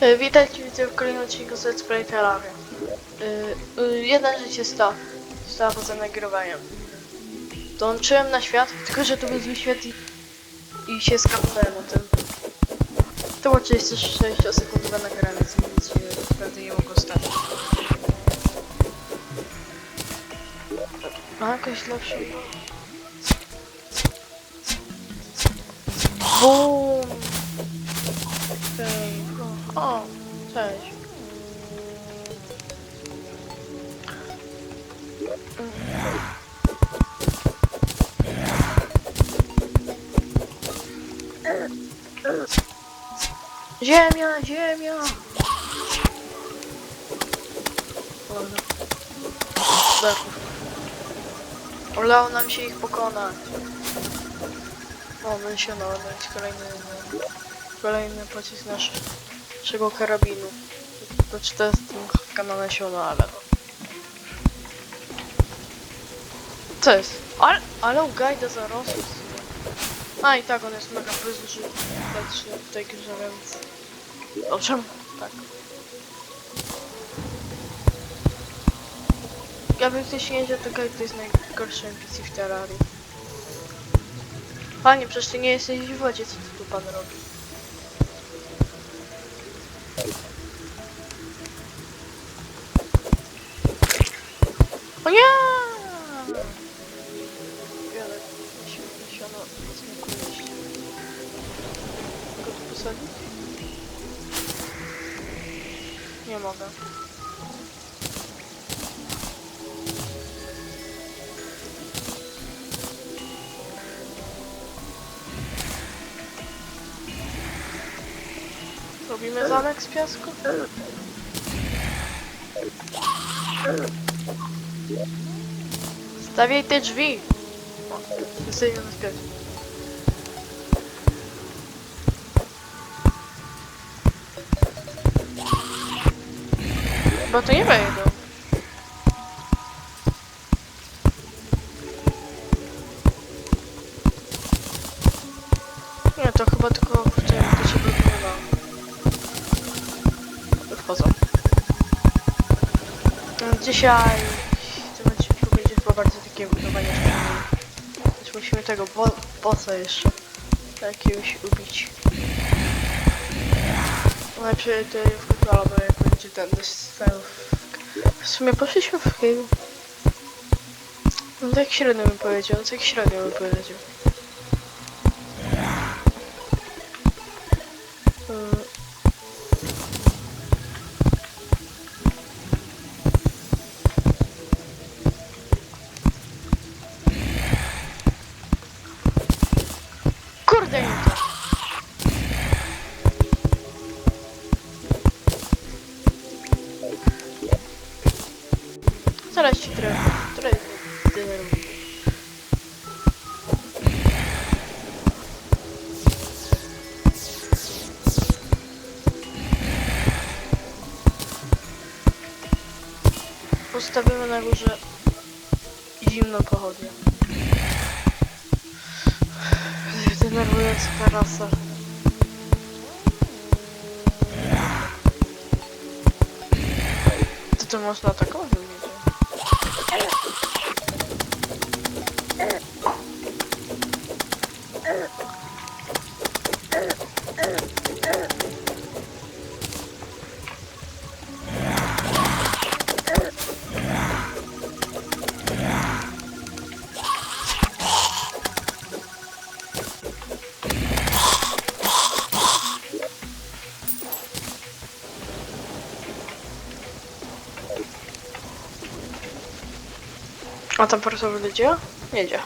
E, Witajcie widzę w kolejnym odcinku z Let's Play Terraria. E, e, Jedna rzecz jest ta, stała poza nagrywaniem. Dołączyłem na świat, tylko że to był zły świat i, i się skapnąłem o tym. To było 36 sekundowe nagranie, więc się naprawdę nie mogło stać. Ma jakoś lepszy... Bum! Okej, o, cześć. Ziemia, ziemia! Beków. Udało nam się ich pokonać. O, wysiano, to jest kolejny, kolejny pocisk nasz, naszego karabinu. To czy to jest tylko na nasiono, ale. Co jest? Ale, ale u Gajda zarosł. A i tak on jest mega bezużyteczny w tej grze, więc... Dobrze, tak. Jakby ktoś nie wiedział, to Gajd to jest najgorszy NPC w Terrarii. Panie, przecież ty nie jesteś w wodzie, co ty tu pan robi? Robimy zamek z piasku? Stawiaj te drzwi! O, Zostajemy na piasku. Bo to nie wejdą. Nie, Dzisiaj w odcinku będzie chyba bardzo takie budowanie. Też musimy tego bo bossa jeszcze jakiegoś ubić. Najpierw to w kontrola, bo jak będzie ten dostał w sumie poszliśmy w cave. No tak średnio bym powiedział, tak średnio bym powiedział. Zaraz ci trochę, trochę denerwuję. Postawimy na górze zimną pochodnię. Denerwująca tarasa. To to można atakować? Nie Ugh. A tam po prostu wyjdzie? Jedzie.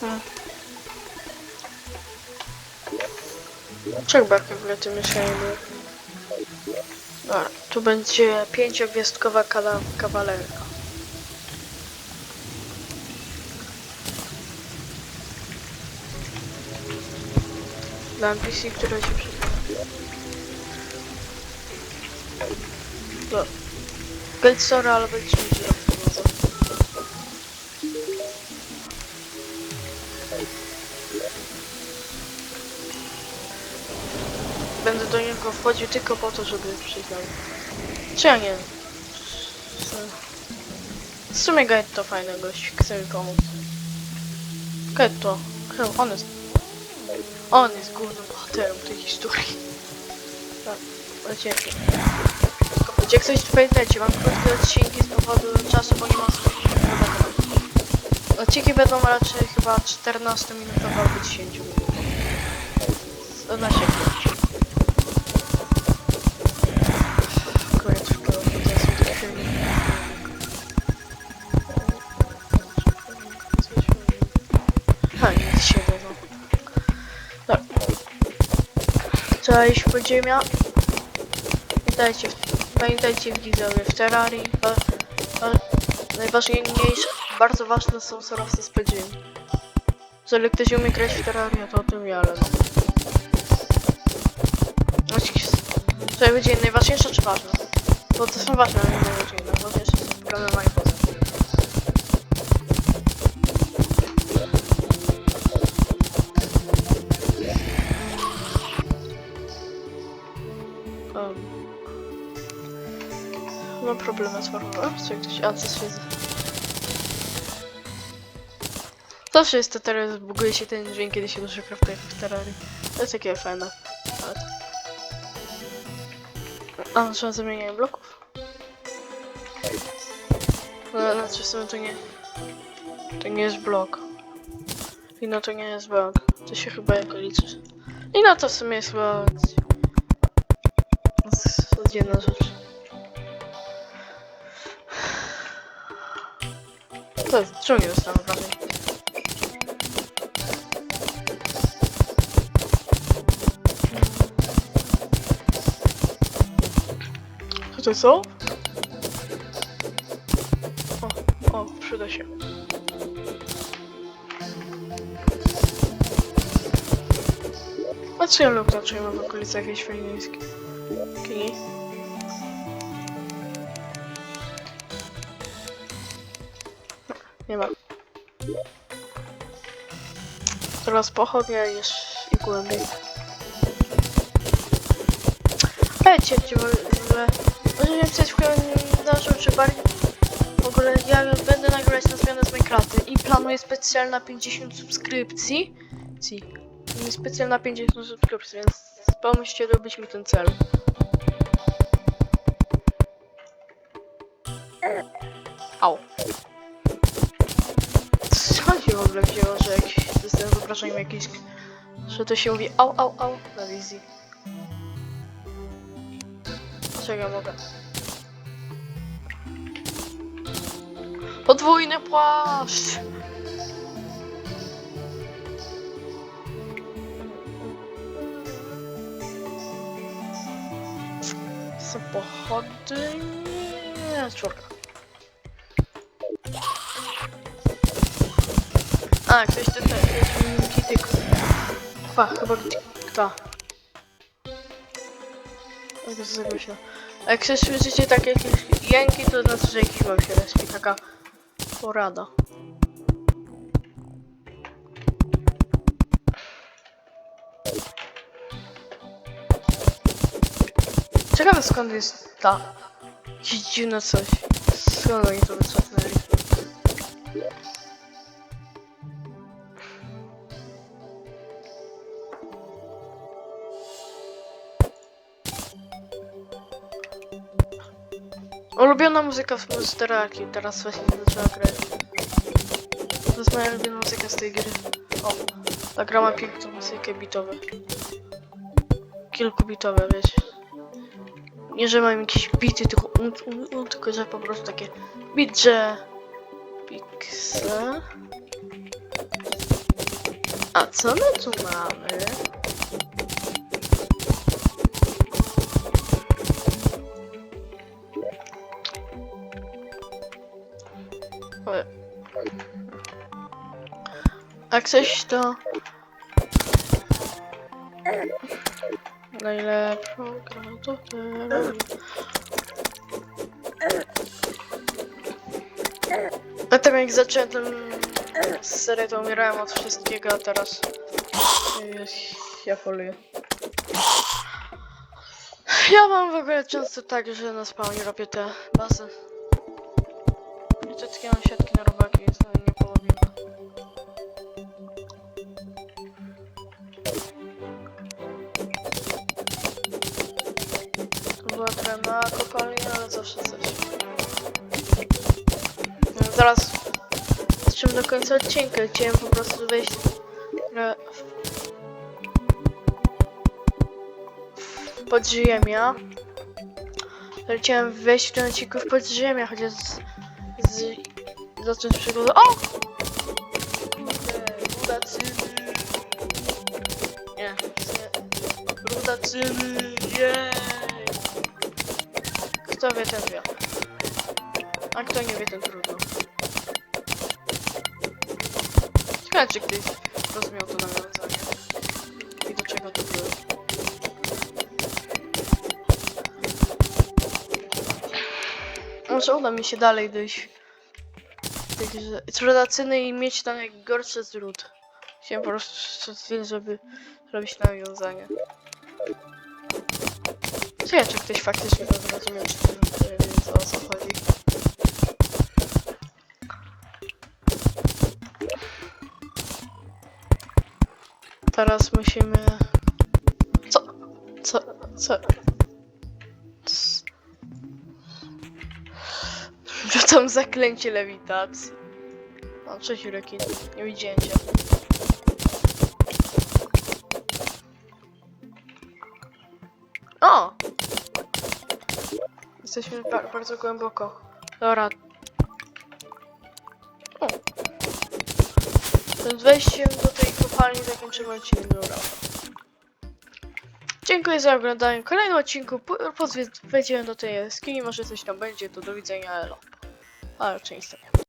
Hmm. Czek barki w tym mieszkaniu były. Dobra, tu będzie pięciogwiazdkowa kala- dla NPC, która się przyda. No. Być sorry, ale będziesz mi Będę do niego wchodził tylko po to, żeby przyznał. Czy ja nie. W sumie Getto fajny gość, chce mi pomóc. Getto, on jest... On jest głównym bohaterem tej historii. Tak, leciecie. Jak coś tu pamiętajcie, mam krótkie odcinki z powodu czasu, bo nie mam Odcinki będą raczej chyba 14-minutowe albo 10 minut. Na siebie. Koniec to jest Cześć, podziemia. Pamiętajcie, pamiętajcie widzowie, w Terrarii wa, wa, najważniejsze, bardzo ważne są surowce z podziemi. Jeżeli ktoś umie grać w Terrarię, to o tym wie, ale no. Co będzie najważniejsze czy ważne? Bo to są ważne, ale nie najważniejsze. Najważniejsze są problemy problemy z jak ktoś... A, co się... Zawsze jest to teraz, buguje się ten dźwięk, kiedy się duży kraftuje w Terrarii. To jest takie fajne. A, trzeba zamieniać bloków? No, znaczy w sumie to nie... To nie jest blok. I no to nie jest blok. To się chyba jako liczy. I no to w sumie jest chyba... jedna rzecz. To czemu nie dostałem wrażeń? Co to są? O, o, przyda się. Patrzę, ja lub raczej mam w okolicach jakiejś fajniejskiej. Kini. Nie ma. Teraz pochodnia jest i głębiej. Wiecie, ci w ogóle, może nie chcesz w komentarzu, czy bardziej w ogóle ja będę nagrywać na zmianę z Minecrafty i planuję specjalna 50 subskrypcji. Ci. Specjalna 50 subskrypcji, więc pomyślcie robić mi ten cel. Au. Ogóle wzięło, że jakiś system wyobrażeniem jakiś... Że to się mówi au, au, au na wizji. Czego mogę? Podwójny płaszcz! Samochody... Czwórka. A, ktoś tutaj, ktoś kityk. Kwa, chyba? Jak to zrobiło się? A jak słyszycie takie jakieś jęki, to znaczy, że jakiś mam się respi. Taka porada. Ciekawe skąd jest ta dziwne coś. Skąd oni to wycofnęli? Ulubiona muzyka w Monsteraki, teraz właśnie zaczęła grać. To jest moja ulubiona muzyka z tej gry. O, ta gra ma piękną muzykę bitowe. Kilkubitowe, wiecie. Nie, że mam jakieś bity, tylko tylko że po prostu takie bit, że... Pixe. A co my tu mamy? Jak coś to... Najlepszą to teraz. Potem jak zacząłem ten serię, to umierałem od wszystkiego, a teraz... Ja poluję. Ja mam w ogóle często tak, że na spawnie robię te bazy. I to takie mam siatki na robaki, nawet nie połowina. Trochę mała kopalnia, ale zawsze coś. No, zaraz czym do końca odcinka. Chciałem po prostu wejść w podziemia. Chciałem wejść w ten odcinku w podziemia, chociaż z, z, zacząć przygodę. O! Kurde, Rudacyny! Nie, nie. Rudacyny! Kto wie, ten wie. A kto nie wie, ten trudno. Ciekawe, czy ktoś rozumiał to nawiązanie. I do czego to było. Może uda mi się dalej dojść. Także predacyjny i mieć tam jak gorszy zród. Chciałem po prostu chwilę, żeby robić nawiązanie. Ciekawe, czy ktoś faktycznie zrozumiał, czy wiem co o co chodzi. Teraz musimy... Co? Co? Co? C- Rzucam zaklęcie lewitacji. Mam cześć Rekin, nie widziałem cię. Jesteśmy ba bardzo głęboko. Dobra. O! Przed wejściem do tej kopalni zakończymy odcinek. Dobra. Dziękuję za oglądanie kolejnego odcinku. Po- do tej jaskini, może coś tam będzie. To do widzenia, elo. Ale raczej nie.